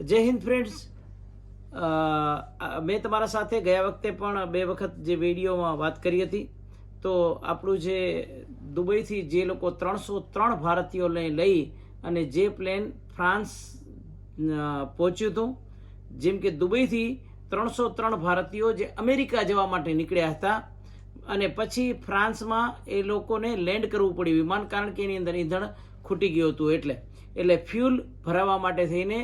જય હિન્દ ફ્રેન્ડ્સ મેં તમારા સાથે ગયા વખતે પણ બે વખત જે વિડીયોમાં વાત કરી હતી. તો આપણું જે દુબઈથી જે લોકો ત્રણસો ત્રણ ભારતીયોને લઈ અને જે પ્લેન ફ્રાન્સ પહોંચ્યું હતું, જેમ કે દુબઈથી ત્રણસો ત્રણ ભારતીયો જે અમેરિકા જવા માટે નીકળ્યા હતા અને પછી ફ્રાન્સમાં એ લોકોને લેન્ડ કરવું પડ્યું વિમાન કારણ કે એની અંદર ઈંધણ ખૂટી ગયું હતું એટલે. એટલે ફ્યુલ ભરાવવા માટે થઈને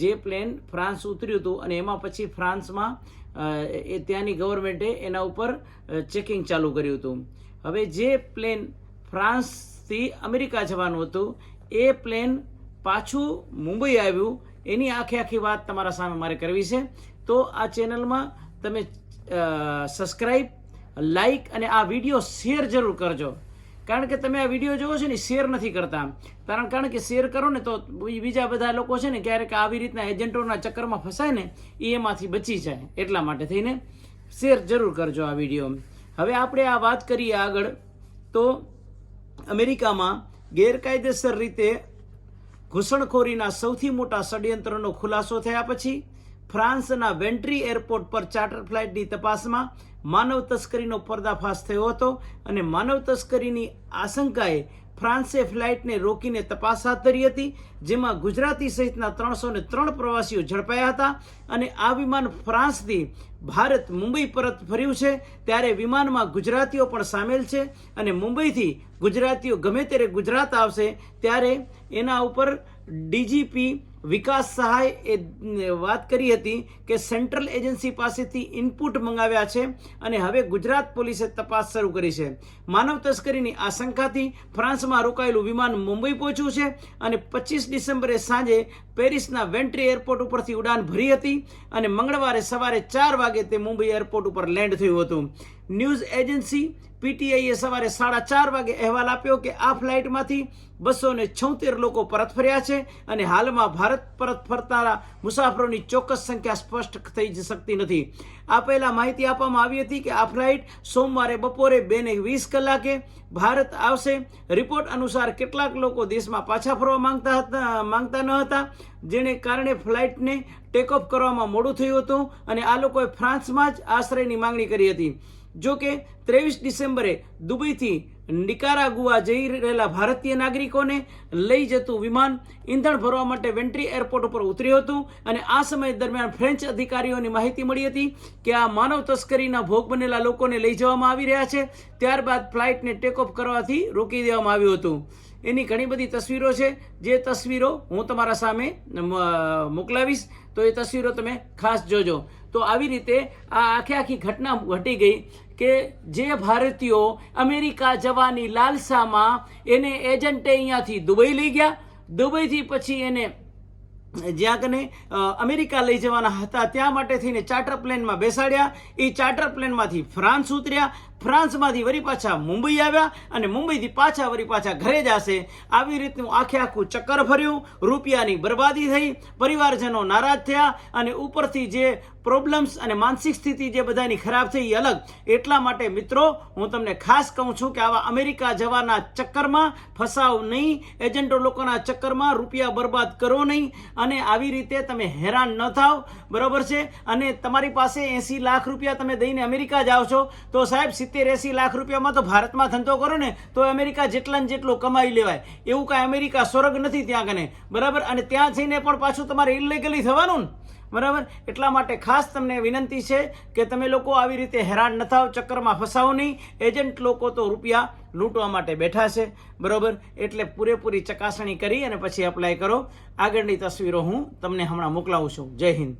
જે પ્લેન ફ્રાન્સ ઉતર્યું હતું અને એમાં પછી ફ્રાન્સમાં એ ત્યાંની ગવર્મેન્ટે એના ઉપર ચેકિંગ ચાલુ કર્યું હતું. હવે જે પ્લેન ફ્રાન્સથી અમેરિકા જવાનું હતું, એ પ્લેન પાછું મુંબઈ આવ્યું. એની આખી આખી વાત તમારા સામે મારે કરવી છે. તો આ ચેનલમાં તમે સબસ્ક્રાઈબ લાઈક અને આ વીડિયો શેર જરૂર કરજો. કારણ કે તમે આ વીડિયો જોવો છો ને શેર નથી કરતા કારણ કારણ કે શેર કરો ને તો બીજા બધા લોકો છે ને, ક્યારેક આવી રીતના એજન્ટોના ચક્કરમાં ફસાય ને એ એમાંથી બચી જાય. એટલા માટે થઈને શેર જરૂર કરજો આ વીડિયો. હવે આપણે આ વાત કરીએ આગળ. તો અમેરિકામાં ગેરકાયદેસર રીતે ઘૂસણખોરીના સૌથી મોટા ષડયંત્રનો ખુલાસો થયા પછી, ફ્રાન્સના વેન્ટ્રી એરપોર્ટ પર ચાર્ટર ફ્લાઇટની તપાસમાં માનવ તસ્કરીનો પર્દાફાશ થયો હતો અને માનવ તસ્કરીની આશંકાએ ફ્રાન્સે ફ્લાઇટને રોકીને તપાસ હાથ ધરી હતી, જેમાં ગુજરાતી સહિતના ત્રણસો ને ત્રણ પ્રવાસીઓ ઝડપાયા હતા અને આ વિમાન ફ્રાન્સથી ભારત મુંબઈ પરત ફર્યું છે. ત્યારે વિમાનમાં ગુજરાતીઓ પણ સામેલ છે અને મુંબઈથી ગુજરાતીઓ ગમે ત્યારે ગુજરાત આવશે, ત્યારે એના ઉપર ડીજીપી વિકાસ સહાય એ વાત કરી હતી કે સેન્ટ્રલ એજન્સી પાસેથી ઇનપુટ મંગાવ્યા છે અને હવે ગુજરાત પોલીસે તપાસ શરૂ કરી છે. માનવ તસ્કરીની આશંકાથી ફ્રાન્સમાં રોકાયેલું વિમાન મુંબઈ પહોંચ્યું છે અને પચીસ ડિસેમ્બરે સાંજે પેરિસના વેન્ટ્રી એરપોર્ટ ઉપરથી ઉડાન ભરી હતી અને મંગળવારે સવારે ચાર વાગે તે મુંબઈ એરપોર્ટ ઉપર લેન્ડ થયું હતું. ન્યૂઝ એજન્સી પીટીઆઈએ સવારે સાડા ચાર વાગે અહેવાલ આપ્યો કે આ ફ્લાઇટમાંથી બસો ને છોતેર લોકો પરત ફર્યા છે અને હાલમાં ભારત પરત ફરતા મુસાફરોની ચોક્કસ સંખ્યા સ્પષ્ટ થઈ શકતી નથી. આ પહેલા માહિતી આપવામાં આવી હતી કે આ ફ્લાઇટ સોમવારે બપોરે બે ને વીસ કલાકે ભારત આવશે. રિપોર્ટ અનુસાર કેટલાક લોકો દેશમાં પાછા ફરવા માંગતા હતા, માંગતા ન હતા, જેને કારણે ફ્લાઇટને ટેક ઓફ કરવામાં મોડું થયું હતું અને આ લોકોએ ફ્રાન્સમાં જ આશ્રયની માંગણી કરી હતી. જો કે ત્રેવીસ ડિસેમ્બરે દુબઈથી નિકારાગુઆ જઈ રહેલા ભારતીય નાગરિકોને લઈ જતું વિમાન ઈંધણ ભરવા માટે વેન્ટ્રી એરપોર્ટ ઉપર ઉતર્યું હતું અને આ સમય દરમિયાન ફ્રેન્ચ અધિકારીઓની માહિતી મળી હતી કે આ માનવ તસ્કરીના ભોગ બનેલા લોકોને લઈ જવામાં આવી રહ્યા છે. ત્યારબાદ ફ્લાઇટને ટેક ઓફ કરવાથી રોકી દેવામાં આવ્યું હતું. એની ઘણી બધી તસવીરો છે. જે તસવીરો હું તમારા સામે મોકલાવીશ. તો એ તસવીરો તમે ખાસ જોજો. તો આવી રીતે આ આખે આખી ઘટના ઘટી ગઈ કે જે ભારતીયો અમેરિકા જવાની લાલસામાં એને એજન્ટે અહીંયાથી દુબઈ લઈ ગયા. દુબઈથી પછી એને જ્યાં કને અમેરિકા લઈ જવાના હતા, ત્યાં માટે થઈને ચાર્ટર પ્લેનમાં બેસાડ્યા. એ ચાર્ટર પ્લેનમાંથી ફ્રાન્સ ઉતર્યા ફ્રાન્સમાંથી વળી પાછા મુંબઈ આવ્યા અને મુંબઈથી પાછા વળી પાછા ઘરે જશે. આવી રીતનું આખે આખું ચક્કર ફર્યું રૂપિયાની બરબાદી થઈ. પરિવારજનો નારાજ થયા અને ઉપરથી જે પ્રોબ્લેમ્સ અને માનસિક સ્થિતિ જે બધાની ખરાબ થઈ એ અલગ. એટલા માટે મિત્રો, હું તમને ખાસ કહું છું કે આવા અમેરિકા જવાના ચક્કરમાં ફસાવ નહીં. એજન્ટો લોકોના ચક્કરમાં રૂપિયા બરબાદ કરો નહીં. અને આવી રીતે તમે હેરાન ન થાવ. બરોબર છે? અને તમારી પાસે એંસી લાખ રૂપિયા તમે દઈને અમેરિકા જાઓ છો, તો સાહેબ સિત્તેર એંસી લાખ રૂપિયામાં તો ભારતમાં ધંધો કરો ને, તો અમેરિકા જેટલા ને જેટલો કમાઈ લેવાય. એવું કાંઈ અમેરિકા સ્વર્ગ નથી ત્યાં કને. બરાબર? અને ત્યાં જઈને પણ પાછું તમારે ઇલિગલી થવાનું ને. બરાબર? એટલા માટે ખાસ તમને વિનંતી છે કે તમે લોકો આવી રીતે હેરાન ન થાવ, ચક્કરમાં ફસાવો નહીં. એજન્ટ લોકો તો રૂપિયા લૂંટવા માટે બેઠા છે. બરાબર? એટલે પૂરેપૂરી ચકાસણી કરી અને પછી એપ્લાય કરો. આગળની તસવીરો હું તમને હમણાં મોકલાવું છું. જય હિન્દ.